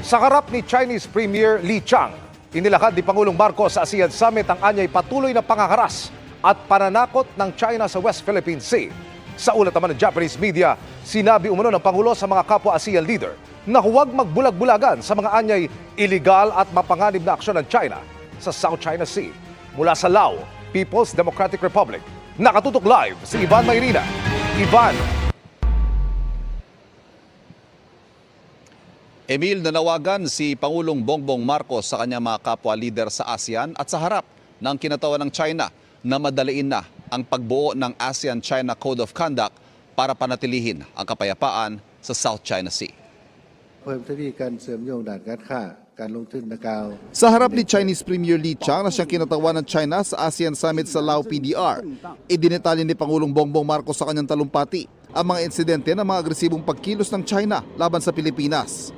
Sa harap ni Chinese Premier Li Chang, inilakad ni Pangulong Marcos sa ASEAN Summit ang anyay patuloy na pangaharas at pananakot ng China sa West Philippine Sea. Sa ulat naman ng Japanese media, sinabi umano ng Pangulo sa mga kapwa ASEAN leader na huwag magbulag-bulagan sa mga anyay iligal at mapanganib na aksyon ng China sa South China Sea. Mula sa Lao, People's Democratic Republic, nakatutok live si Ivan Mayrina. Ivan, Emil, nanawagan si Pangulong Bongbong Marcos sa kanyang mga kapwa leader sa ASEAN at sa harap ng kinatawan ng China na madaliin na ang pagbuo ng ASEAN-China Code of Conduct para panatilihin ang kapayapaan sa South China Sea. Sa harap ni Chinese Premier Li Chang na siyang kinatawa ng China sa ASEAN Summit sa Lao PDR, idinetalye ni Pangulong Bongbong Marcos sa kanyang talumpati ang mga insidente ng mga agresibong pagkilos ng China laban sa Pilipinas.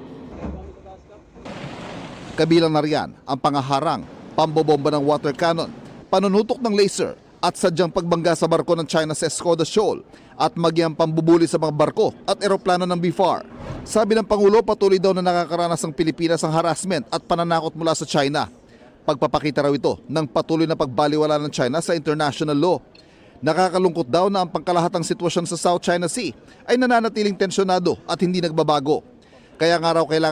Kabilang na riyan ang pangaharang, pambobomba ng water cannon, panunutok ng laser at sadyang pagbangga sa barko ng China sa Escoda Shoal at magyang pambubuli sa mga barko at eroplano ng BFAR. Sabi ng Pangulo, patuloy daw na nakakaranas ang Pilipinas ng harassment at pananakot mula sa China. Pagpapakita raw ito ng patuloy na pagbaliwala ng China sa international law. Nakakalungkot daw na ang pangkalahatang sitwasyon sa South China Sea ay nananatiling tensyonado at hindi nagbabago. Kaya nga raw kailangan